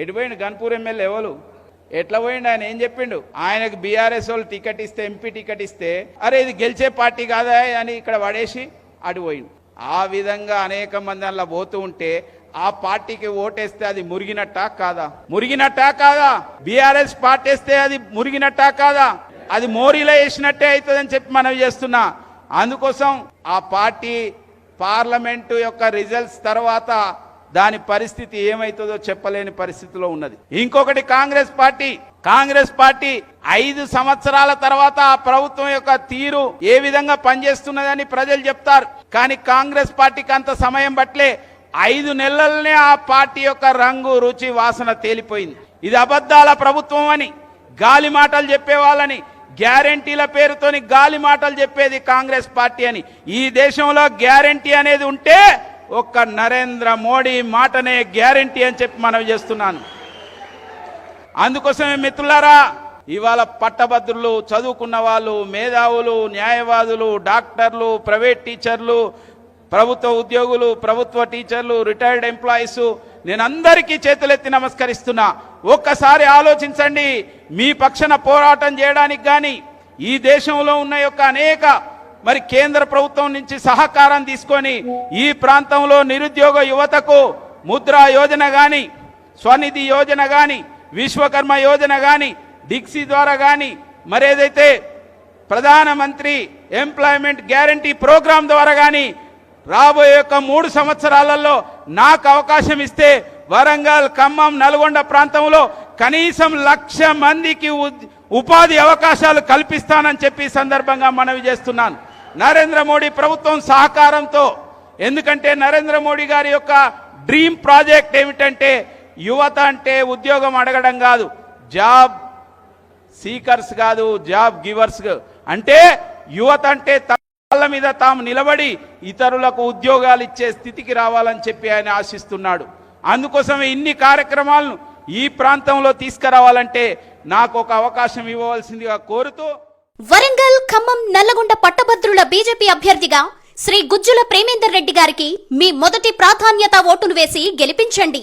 ఎటు పోయిండు గన్పూర్ ఎమ్మెల్యే ఎవరు? ఎట్లా పోయిండు ఆయన? ఏం చెప్పిండు? ఆయనకు బీఆర్ఎస్ వాళ్ళు టికెట్ ఇస్తే ఎంపీ టికెట్ ఇస్తే అరే ఇది గెలిచే పార్టీ కాదా అని ఇక్కడ పడేసి అటు పోయిండు. ఆ విధంగా అనేక మంది అలా పోతూ ఉంటే ఆ పార్టీకి ఓటేస్తే అది మురిగినట్టా కాదా? మురిగినట్టా కాదా? బీఆర్ఎస్ పార్టీ వేస్తే అది మురిగినట్టా కాదా? అది మోరీలో వేసినట్టే అవుతుందని చెప్పి మనం చేస్తున్నా. అందుకోసం ఆ పార్టీ పార్లమెంటు యొక్క రిజల్ట్స్ తర్వాత దాని పరిస్థితి ఏమైతుందో చెప్పలేని పరిస్థితిలో ఉన్నది. ఇంకొకటి కాంగ్రెస్ పార్టీ. కాంగ్రెస్ పార్టీ ఐదు సంవత్సరాల తర్వాత ఆ ప్రభుత్వం యొక్క తీరు ఏ విధంగా పనిచేస్తున్నదని ప్రజలు చెప్తారు. కానీ కాంగ్రెస్ పార్టీకి అంత సమయం పట్లే ఐదు నెలలనే ఆ పార్టీ యొక్క రంగు రుచి వాసన తేలిపోయింది. ఇది అబద్ధాల ప్రభుత్వం అని గాలి మాటలు చెప్పే వాళ్ళని గ్యారంటీల పేరుతోని గాలి మాటలు చెప్పేది కాంగ్రెస్ పార్టీ అని. ఈ దేశంలో గ్యారంటీ అనేది ఉంటే ఒక్క నరేంద్ర మోడీ మాటనే గ్యారంటీ అని చెప్పి మనం చేస్తున్నాను. అందుకోసమే మిత్రులారా ఇవాళ పట్టభద్రులు చదువుకున్న వాళ్ళు మేధావులు న్యాయవాదులు డాక్టర్లు ప్రైవేట్ టీచర్లు ప్రభుత్వ ఉద్యోగులు ప్రభుత్వ టీచర్లు రిటైర్డ్ ఎంప్లాయీస్ నేను అందరికీ చేతులెత్తి నమస్కరిస్తున్నా. ఒక్కసారి ఆలోచించండి మీ పక్షన పోరాటం చేయడానికి కానీ ఈ దేశంలో ఉన్న యొక్క అనేక మరి కేంద్ర ప్రభుత్వం నుంచి సహకారం తీసుకొని ఈ ప్రాంతంలో నిరుద్యోగ యువతకు ముద్రా యోజన కానీ స్వనిధి యోజన కానీ విశ్వకర్మ యోజన కానీ డిక్సీ ద్వారా కానీ మరేదైతే ప్రధానమంత్రి ఎంప్లాయ్మెంట్ గ్యారంటీ ప్రోగ్రాం ద్వారా కానీ రాబోయే యొక్క మూడు సంవత్సరాలలో నాకు అవకాశం ఇస్తే వరంగల్ ఖమ్మం నల్గొండ ప్రాంతంలో కనీసం లక్ష మందికి ఉపాధి అవకాశాలు కల్పిస్తానని చెప్పి సందర్భంగా మనవి చేస్తున్నాను. నరేంద్ర మోడీ ప్రభుత్వం సహకారంతో. ఎందుకంటే నరేంద్ర మోడీ గారి యొక్క డ్రీమ్ ప్రాజెక్ట్ ఏమిటంటే యువత అంటే ఉద్యోగం అడగడం కాదు జాబ్ సీకర్స్ కాదు జాబ్ గివర్స్ అంటే యువత అంటే తల మీద తాము నిలబడి ఇతరులకు ఉద్యోగాలు ఇచ్చే స్థితికి రావాలని చెప్పి ఆయన ఆశిస్తున్నాడు. అందుకోసమే ఇన్ని కార్యక్రమాలను ఈ ప్రాంతంలో తీసుకురావాలంటే నాకు ఒక అవకాశం ఇవ్వవలసిందిగా కోరుతూ వరంగల్ ఖమ్మం నల్లగొండ పట్టభద్రుల బీజేపీ అభ్యర్థిగా శ్రీ గుజ్జుల ప్రేమేందర్ రెడ్డి గారికి మీ మొదటి ప్రాధాన్యత ఓటును వేసి గెలిపించండి.